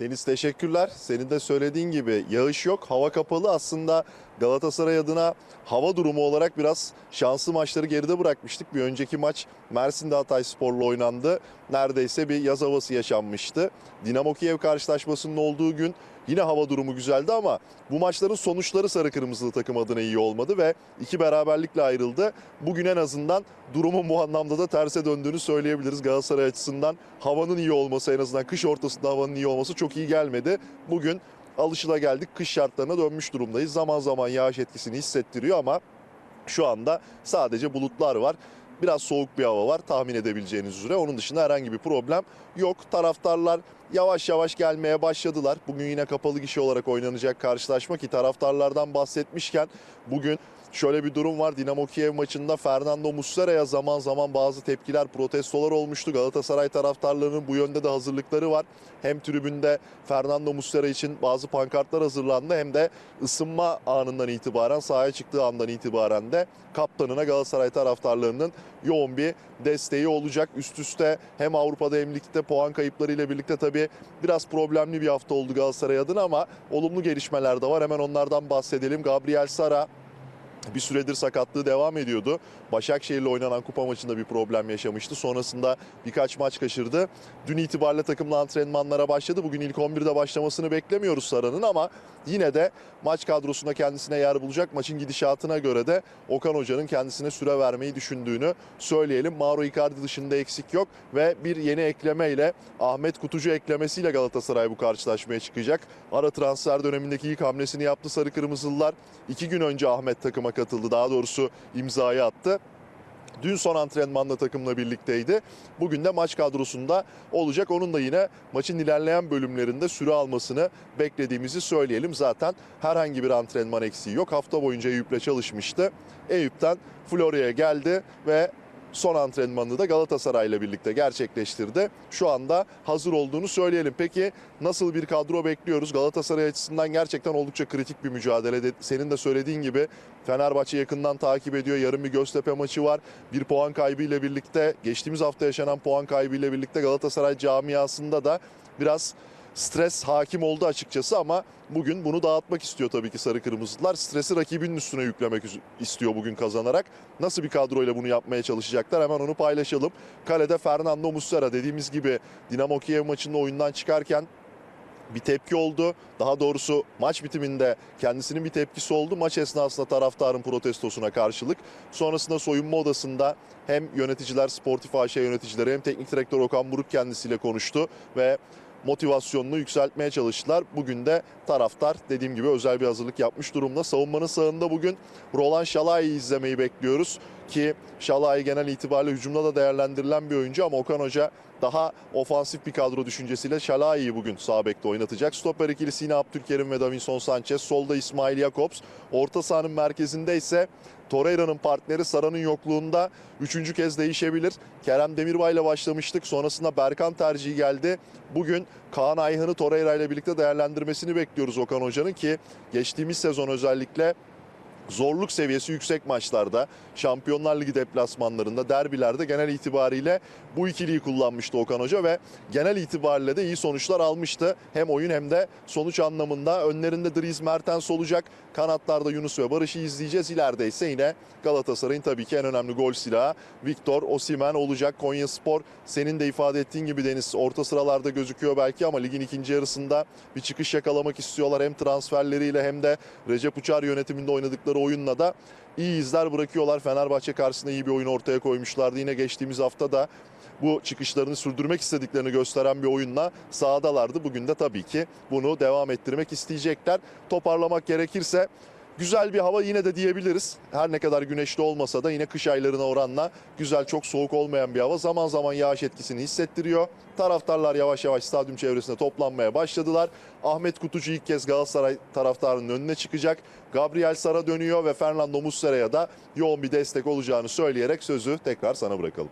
Deniz teşekkürler. Senin de söylediğin gibi yağış yok, hava kapalı. Aslında Galatasaray adına hava durumu olarak biraz şanslı maçları geride bırakmıştık. Bir önceki maç Mersin'de Hatay Spor'la oynandı. Neredeyse bir yaz havası yaşanmıştı. Dinamo Kiev karşılaşmasının olduğu gün yine hava durumu güzeldi ama bu maçların sonuçları sarı kırmızılı takım adına iyi olmadı ve iki beraberlikle ayrıldı. Bugün en azından durumun bu anlamda da terse döndüğünü söyleyebiliriz Galatasaray açısından. Havanın iyi olması en azından kış ortasında havanın iyi olması çok iyi gelmedi. Bugün alışılageldik kış şartlarına dönmüş durumdayız. Zaman zaman yağış etkisini hissettiriyor ama şu anda sadece bulutlar var. Biraz soğuk bir hava var tahmin edebileceğiniz üzere. Onun dışında herhangi bir problem yok. Taraftarlar yavaş yavaş gelmeye başladılar. Bugün yine kapalı gişe olarak oynanacak karşılaşma ki taraftarlardan bahsetmişken bugün şöyle bir durum var. Dinamo Kiev maçında Fernando Muslera'ya zaman zaman bazı tepkiler, protestolar olmuştu. Galatasaray taraftarlarının bu yönde de hazırlıkları var. Hem tribünde Fernando Muslera için bazı pankartlar hazırlandı hem de ısınma anından itibaren sahaya çıktığı andan itibaren de kaptanına Galatasaray taraftarlarının yoğun bir desteği olacak. Üst üste hem Avrupa'da hem ligde puan kayıplarıyla birlikte tabii biraz problemli bir hafta oldu Galatasaray adına ama olumlu gelişmeler de var. Hemen onlardan bahsedelim. Gabriel Sara bir süredir sakatlığı devam ediyordu. Başakşehir'le oynanan kupa maçında bir problem yaşamıştı. Sonrasında birkaç maç kaçırdı. Dün itibariyle takımla antrenmanlara başladı. Bugün ilk 11'de başlamasını beklemiyoruz Sara'nın ama yine de maç kadrosunda kendisine yer bulacak. Maçın gidişatına göre de Okan Hoca'nın kendisine süre vermeyi düşündüğünü söyleyelim. Mauro Icardi dışında eksik yok ve bir yeni eklemeyle Ahmet Kutucu eklemesiyle Galatasaray bu karşılaşmaya çıkacak. Ara transfer dönemindeki ilk hamlesini yaptı Sarı Kırmızılılar. İki gün önce Ahmet takıma katıldı. Daha doğrusu imzayı attı. Dün son antrenmanda takımla birlikteydi. Bugün de maç kadrosunda olacak. Onun da yine maçın ilerleyen bölümlerinde süre almasını beklediğimizi söyleyelim. Zaten herhangi bir antrenman eksiği yok. Hafta boyunca Eyüp'le çalışmıştı. Eyüp'ten Florya'ya geldi ve son antrenmanını da Galatasaray'la birlikte gerçekleştirdi. Şu anda hazır olduğunu söyleyelim. Peki nasıl bir kadro bekliyoruz? Galatasaray açısından gerçekten oldukça kritik bir mücadele. De- Senin de söylediğin gibi Fenerbahçe yakından takip ediyor. Yarın bir Göztepe maçı var. Bir puan kaybıyla birlikte geçtiğimiz hafta yaşanan puan kaybıyla birlikte Galatasaray camiasında da biraz stres hakim oldu açıkçası ama bugün bunu dağıtmak istiyor tabii ki Sarı Kırmızılar. Stresi rakibinin üstüne yüklemek istiyor bugün kazanarak. Nasıl bir kadroyla bunu yapmaya çalışacaklar hemen onu paylaşalım. Kalede Fernando Muslera dediğimiz gibi Dinamo Kiev maçında oyundan çıkarken bir tepki oldu. Daha doğrusu maç bitiminde kendisinin bir tepkisi oldu. Maç esnasında taraftarın protestosuna karşılık. Sonrasında soyunma odasında hem yöneticiler, sportif AŞ yöneticileri hem teknik direktör Okan Buruk kendisiyle konuştu ve motivasyonunu yükseltmeye çalıştılar. Bugün de taraftar dediğim gibi özel bir hazırlık yapmış durumda. Savunmanın sağında bugün Roland Şalay'ı izlemeyi bekliyoruz ki Şalay genel itibariyle hücumda da değerlendirilen bir oyuncu ama Okan Hoca daha ofansif bir kadro düşüncesiyle Şalay'ı bugün sağ bekte oynatacak. Stoper ikilisi yine Abdülkerim ve Davinson Sanchez. Solda İsmail Jakobs. Orta sahanın merkezinde ise Torreira'nın partneri Sara'nın yokluğunda üçüncü kez değişebilir. Kerem Demirbay ile başlamıştık. Sonrasında Berkan tercihi geldi. Bugün Kaan Ayhan'ı Torreira ile birlikte değerlendirmesini bekliyoruz Okan Hoca'nın ki geçtiğimiz sezon özellikle zorluk seviyesi yüksek maçlarda, Şampiyonlar Ligi deplasmanlarında, derbilerde genel itibariyle bu ikiliyi kullanmıştı Okan Hoca ve genel itibariyle de iyi sonuçlar almıştı. Hem oyun hem de sonuç anlamında önlerinde Dries Mertens olacak. Kanatlarda Yunus ve Barış'ı izleyeceğiz. İleride ise yine Galatasaray'ın tabii ki en önemli gol silahı Victor Osimhen olacak. Konya Spor senin de ifade ettiğin gibi Deniz orta sıralarda gözüküyor belki ama ligin ikinci yarısında bir çıkış yakalamak istiyorlar. Hem transferleriyle hem de Recep Uçar yönetiminde oynadıkları oyunla da iyi izler bırakıyorlar. Fenerbahçe karşısında iyi bir oyun ortaya koymuşlardı. Yine geçtiğimiz hafta da bu çıkışlarını sürdürmek istediklerini gösteren bir oyunla sahadalardı. Bugün de tabii ki bunu devam ettirmek isteyecekler. Toparlamak gerekirse güzel bir hava yine de diyebiliriz. Her ne kadar güneşli olmasa da yine kış aylarına oranla güzel çok soğuk olmayan bir hava. Zaman zaman yağış etkisini hissettiriyor. Taraftarlar yavaş yavaş stadyum çevresinde toplanmaya başladılar. Ahmet Kutucu ilk kez Galatasaray taraftarının önüne çıkacak. Gabriel Sara dönüyor ve Fernando Muslera'ya da yoğun bir destek olacağını söyleyerek sözü tekrar sana bırakalım.